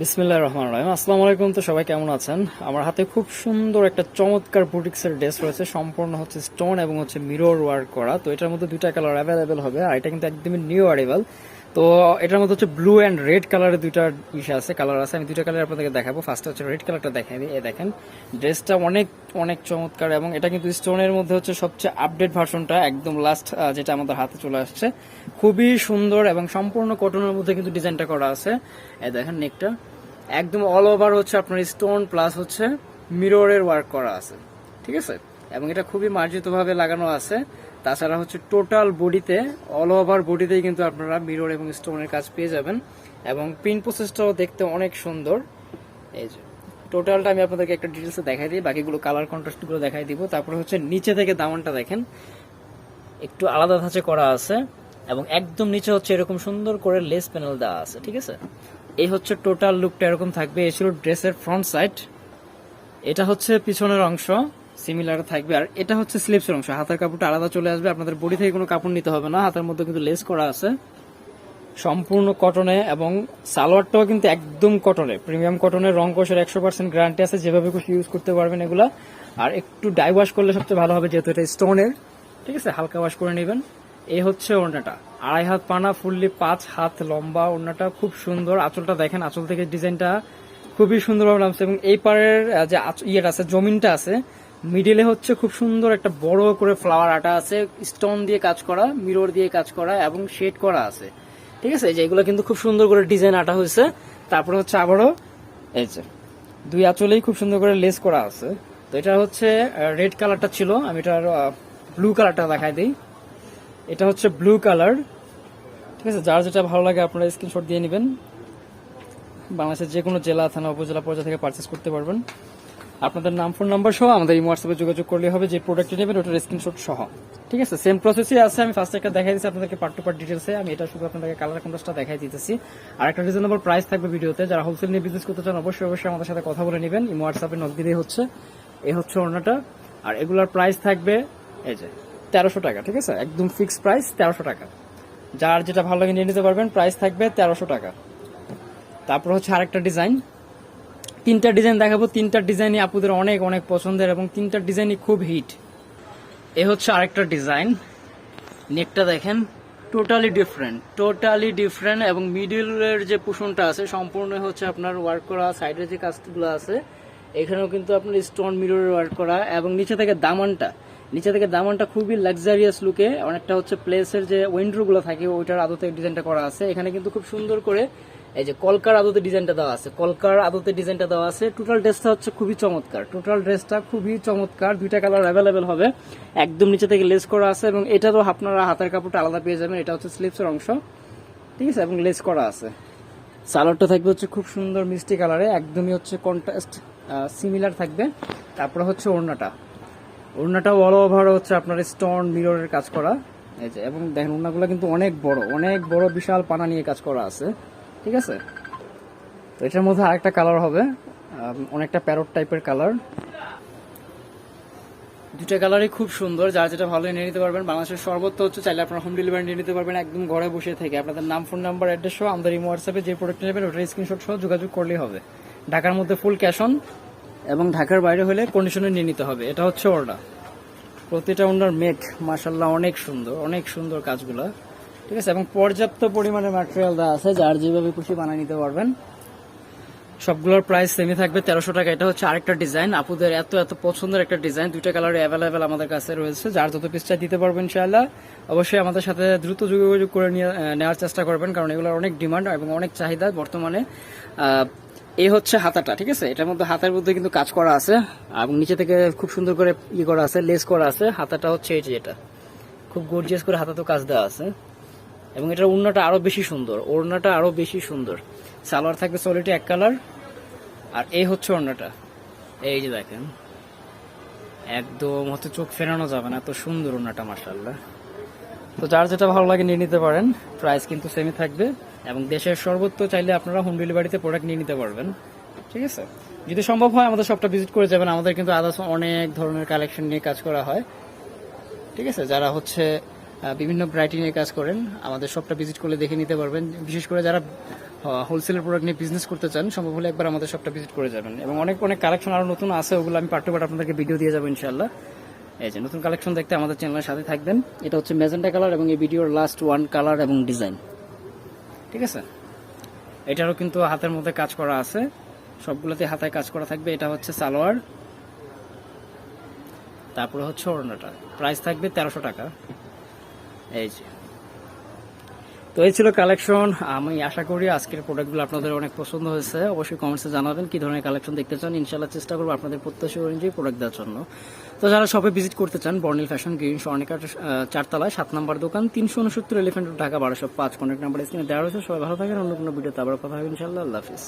বিসমিল্লাহ রহমান রহিম। আসসালাম আলাইকুম, তো সবাই কেমন আছেন? আমার হাতে খুব সুন্দর একটা চমৎকার বুটিক্সের ড্রেস রয়েছে, সম্পূর্ণ হচ্ছে স্টোন এবং হচ্ছে মিরর ওয়ার্ক করা। তো এটার মধ্যে দুইটা কালার অ্যাভেলেবেল হবে, আর এটা কিন্তু একদমই নিউ অ্যারেবল তো এটার মধ্যে হচ্ছে ব্লু অ্যান্ড রেড কালারের দুইটা ইসে আছে কালার আছে। আমি দুইটা কালার আপনাদেরকে দেখাবো। ফার্স্টে হচ্ছে রেড কালারটা দেখাই দিই এই দেখেন। ড্রেসটা অনেক অনেক চমৎকার এবং এটা কিন্তু স্টোনের মধ্যে হচ্ছে সবচেয়ে আপডেট ভার্সনটা একদম লাস্ট যেটা আমাদের হাতে চলে আসছে। খুবই সুন্দর এবং সম্পূর্ণ কটনের মধ্যে কিন্তু ডিজাইনটা করা আছে। এ দেখেন নেকটা একদম অল ওভার হচ্ছে আপনার স্টোন প্লাস হচ্ছে মিররের ওয়ার্ক করা আছে। ঠিক আছে? এবং এটা খুবই মার্জিতভাবে লাগানো আছে। তাছাড়া হচ্ছে টোটাল বডিতে অল ওভার বডিতেই কিন্তু আপনারা মিরর এবং স্টোনের কাজ পেয়ে যাবেন। এবং পিন প্রসেসটাও দেখতে অনেক সুন্দর। এই যে টোটালটা আমি আপনাদেরকে একটা ডিটেলসে দেখাই দিই, বাকিগুলো কালার কন্ট্রাস্টগুলো দেখাই দিব। তারপরে হচ্ছে নিচে থেকে দামানটা দেখেন। একটু আলাদা ধাঁচে করা আছে এবং একদম নিচে হচ্ছে এরকম সুন্দর করে লেস প্যানেল দেওয়া আছে, ঠিক আছে? এই হচ্ছে টোটাল লুকটা এরকম থাকবে। এই ছিল ড্রেসের ফ্রন্ট সাইড এটা হচ্ছে পিছনের অংশ। সিমিলার থাকবে। আর এটা হচ্ছে স্লিপসের অংশ। হাতের কাপড়টা আলাদা চলে আসবে। আপনাদের বডি থেকে কোনো কাপড় নিতে হবে না। হাতের মধ্যে কিন্তু লেস করা আছে। সম্পূর্ণ কটনে এবং সালোয়ারটাও কিন্তু একদম কটনে প্রিমিয়াম কটনের রং কোষের একশো পার্সেন্ট গ্যারান্টি আছে। যেভাবে খুশি ইউজ করতে পারবেন এগুলা। আর একটু ডাই ওয়াশ করলে সবচেয়ে ভালো হবে, যেহেতু এটা স্টোনের ঠিক আছে? হালকা ওয়াশ করে নেবেন। এই হচ্ছে ওড়নাটা। আড়াই হাত পানা ফুললি পাঁচ হাত লম্বা ওড়নাটা। খুব সুন্দর। আঁচলটা দেখেন, আঁচল থেকে ডিজাইনটা খুবই সুন্দরভাবে নামছে। এবং এই পারের যে ইয়েটা আছে, জমিনটা আছে মিডিলে হচ্ছে খুব সুন্দর একটা বড় করে ফ্লাওয়ার আটা আছে স্টোন দিয়ে কাজ করা মিরর দিয়ে কাজ করা এবং শেড করা আছে। ঠিক আছে? এই যে এগুলো কিন্তু খুব সুন্দর করে ডিজাইন আটা হয়েছে। তারপরে হচ্ছে আবারও এই যে দুই আঁচলেই খুব সুন্দর করে লেস করা আছে। তো এটা হচ্ছে রেড কালারটা ছিল, আমি এটার ব্লু কালারটা দেখাই দিই। এটা হচ্ছে ব্লু কালার ঠিক আছে? যার যেটা ভালো লাগে আপনারা স্ক্রিনশট দিয়ে নেবেন। বাংলাদেশের যে কোনো জেলা, থানা, উপজেলা, পর্যায়ে থেকে পারচেস করতে পারবেন। আপনাদের নাম, ফোন নাম্বার সহ আমাদের এই হোয়াটসঅ্যাপে যোগাযোগ করলে হবে যে প্রোডাক্টটি নেবেন, ওটার স্ক্রিনশট সহ। ঠিক আছে? সেম প্রসেসই আছে, আমি ফার্স্ট একটা দেখাই দিচ্ছি আপনাদেরকে পার্ট টু পার্ট ডিটেলসে আমি এটা শুধু আপনাদেরকে কালার কন্ট্রাস্টটা দেখাই দিতেছি। আর একটা রিজনেবল প্রাইস থাকবে ভিডিওতে। যারা হোলসেল নিয়ে বিজনেস করতে চান, অবশ্যই অবশ্যই আমাদের সাথে কথা বলে নেবেন। এই হোয়াটসঅ্যাপে নক দিলেই হচ্ছে। এই হচ্ছে ওড়নাটা। আর এগুলার প্রাইস থাকবে, এই যে, তেরোশো টাকা, ঠিক আছে? একদম ফিক্সড প্রাইস তেরোশো টাকা। যার যেটা ভালো লাগে নিয়ে নিতে পারবেন প্রাইস থাকবে তেরোশো টাকা। তারপর হচ্ছে আরেকটা ডিজাইন তিনটা ডিজাইন দেখাবো। তিনটা ডিজাইনই আপুদের অনেক অনেক পছন্দের এবং তিনটা ডিজাইনই খুব হিট। এ হচ্ছে আরেকটা ডিজাইন। নেকটা দেখেন টোটালি ডিফারেন্ট টোটালি ডিফারেন্ট এবং মিডিলের যে পোষণটা আছে, সম্পূর্ণ হচ্ছে আপনার ওয়ার্ক করা সাইডের যে কাজগুলো আছে, এখানেও কিন্তু আপনার স্টোন মিররের ওয়ার্ক করা এবং নিচে থেকে দামানটা, নিচে থেকে দামানটা খুবই লাক্সারিয়াস লুকে অনেকটা হচ্ছে প্লেসের যে উইন্ডোগুলো থাকে, ওইটার আদতে ডিজাইনটা করা আছে। এখানে কিন্তু খুব সুন্দর করে এই যে কলকার আদতে ডিজাইনটা দেওয়া আছে। কলকার আদতে ডিজাইনটা দেওয়া আছে। টোটাল ড্রেসটা হচ্ছে খুবই চমৎকার। টোটাল ড্রেসটা খুবই চমৎকার। দুইটা কালার অ্যাভেলেবেল হবে। একদম নিচে থেকে লেস করা আছে এবং এটারও আপনারা হাতের কাপড়টা আলাদা পেয়ে যাবেন। এটা হচ্ছে স্লিপসের অংশ। ঠিক আছে? এবং লেস করা আছে। সালোয়ারটা থাকবে হচ্ছে খুব সুন্দর মিষ্টি কালারে একদমই হচ্ছে কন্ট্রাস্ট সিমিলার থাকবে। তারপরে হচ্ছে ওড়নাটা। ওড়নাটাও অল ওভার হচ্ছে আপনার স্টোন মিররের কাজ করা। এই যে, এবং দেখেন, ওড়নাগুলো কিন্তু অনেক বড়। অনেক বড় বিশাল পানা নিয়ে কাজ করা আছে। ঠিক আছে? তো এটার মধ্যে আরেকটা কালার হবে অনেকটা প্যারট টাইপের কালার দুটা কালারই খুব সুন্দর, যার যেটা ভালো নিয়ে নিতে পারবেন। বাংলাদেশের সর্বত্র হচ্ছে চাইলে আপনারা হোম ডেলিভারি নিয়ে নিতে পারবেন একদম ঘরে বসে থেকে। আপনাদের নাম ফোন নাম্বার অ্যাড্রেস সহ আমাদের এই হোয়াটসঅ্যাপে যে প্রোডাক্ট নেবেন, ওটার স্ক্রিনশট সহ যোগাযোগ করলেই হবে। ঢাকার মধ্যে ফুল ক্যাশ অন এবং ঢাকার বাইরে হলে কন্ডিশনে নিয়ে নিতে হবে। এটা হচ্ছে অর্ডার প্রতিটা ওনার মেক মাসাল্লাহ অনেক সুন্দর অনেক সুন্দর কাজগুলো। ঠিক আছে, এবং পর্যাপ্ত পরিমাণে ম্যাটেরিয়াল দেওয়া আছে, যার যেভাবে খুশি বানিয়ে নিতে পারবেন। সবগুলোর প্রাইস সেমি থাকবে, তেরোশো টাকা। এটা হচ্ছে আরেকটা ডিজাইন আপুদের এত এত পছন্দের একটা ডিজাইন দুইটা কালারে অ্যাভেলেবেল আমাদের কাছে রয়েছে। যার যত পিসটা দিতে পারবেন, ইনশাআল্লাহ। অবশ্যই আমাদের সাথে দ্রুত যোগাযোগ করে নেওয়ার চেষ্টা করবেন, কারণ এগুলোর অনেক ডিমান্ড এবং অনেক চাহিদা বর্তমানে। এই হচ্ছে হাতাটা, ঠিক আছে? এটার মধ্যে হাতের মধ্যে কিন্তু কাজ করা আছে। এবং নিচে থেকে খুব সুন্দর করে ই করা আছে লেস করা আছে। হাতাটা হচ্ছে এই যে এটা। খুব গর্জিয়াস করে হাতাতেও কাজ দেওয়া আছে। এবং এটার ওড়নাটা আরও বেশি সুন্দর। ওড়নাটা আরও বেশি সুন্দর। সালোয়ার থাকবে সলিটি এক কালার আর এই হচ্ছে ওড়নাটা। এই যে দেখেন, একদম হচ্ছে চোখ ফেরানো যাবে না, এত সুন্দর ওড়নাটা মার্শাল্লাহ তো যার যেটা ভালো লাগে নিয়ে নিতে পারেন প্রাইস কিন্তু সেমই থাকবে। এবং দেশের সর্বত্র চাইলে আপনারা হোম ডেলিভারিতে প্রোডাক্ট নিয়ে নিতে পারবেন। ঠিক আছে? যদি সম্ভব হয়, আমাদের শপটা ভিজিট করে যাবেন। আমাদের কিন্তু আদার্স অনেক ধরনের কালেকশন নিয়ে কাজ করা হয়। ঠিক আছে? যারা হচ্ছে বিভিন্ন নিয়ে কাজ করেন। আমাদের শপটা ভিজিট করলে দেখে নিতে পারবেন। বিশেষ করে যারা হোলসেলের প্রোডাক্ট নিয়ে বিজনেস করতে চান, সম্ভব হলে একবার আমাদের শপটা ভিজিট করে যাবেন। এবং অনেক অনেক কালেকশন আরও নতুন আছে, ওগুলো আমি পার্ট টু পার্ট আপনাদেরকে ভিডিও দিয়ে যাব ইনশাল্লাহ এই যে নতুন কালেকশন দেখতে আমাদের চ্যানেলের সাথে থাকবেন। এটা হচ্ছে ম্যাজেন্টা কালার এবং এই ভিডিওর লাস্ট ওয়ান কালার এবং ডিজাইন ঠিক আছে? এটারও কিন্তু হাতের মধ্যে কাজ করা আছে। সবগুলোতে হাতায় কাজ করা থাকবে। এটা হচ্ছে সালোয়ার। তারপরে হচ্ছে ওড়নাটা। প্রাইস থাকবে তেরোশো টাকা। এই যে। তো এই ছিল কালেকশন আমি আশা করি আজকের প্রোডাক্টগুলো আপনাদের অনেক পছন্দ হয়েছে। অবশ্যই কমেন্টসে জানাবেন কি ধরনের কালেকশন দেখতে চান। ইনশাল্লাহ চেষ্টা করব আপনাদের প্রত্যাশী অনুযায়ী প্রোডাক্ট দেওয়ার জন্য। তো যারা শপে ভিজিট করতে চান বর্নিল ফ্যাশন গ্রিন স্বর্ণিকা চারতলায়, সাত নম্বর দোকান, তিনশো উনসত্তর এলিফেন্ট ঢাকা, বারোশো পাঁচ। কন্ট্যাক্ট নাম্বার স্ক্রিনে দেওয়া রয়েছে। সবাই ভালো থাকেন। অন্য কোনো ভিডিওতে আবার কথা হবে ইনশাল্লাহ আল্লাহ হাফিজ।